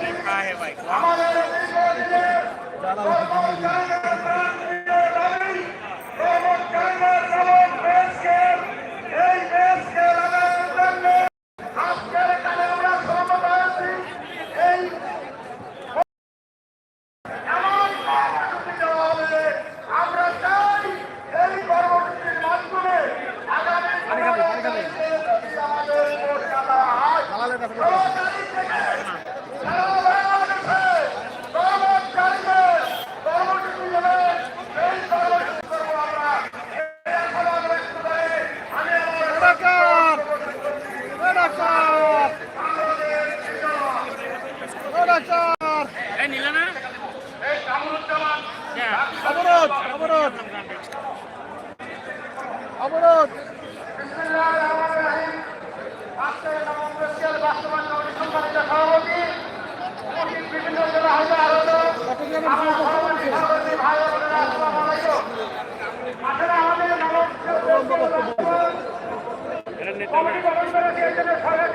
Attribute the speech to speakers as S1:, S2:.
S1: तीन है भाई। ডাক্তার! ও ডাক্তার! ও ডাক্তার!
S2: এই নিলে না
S1: অবরোধ অবরোধ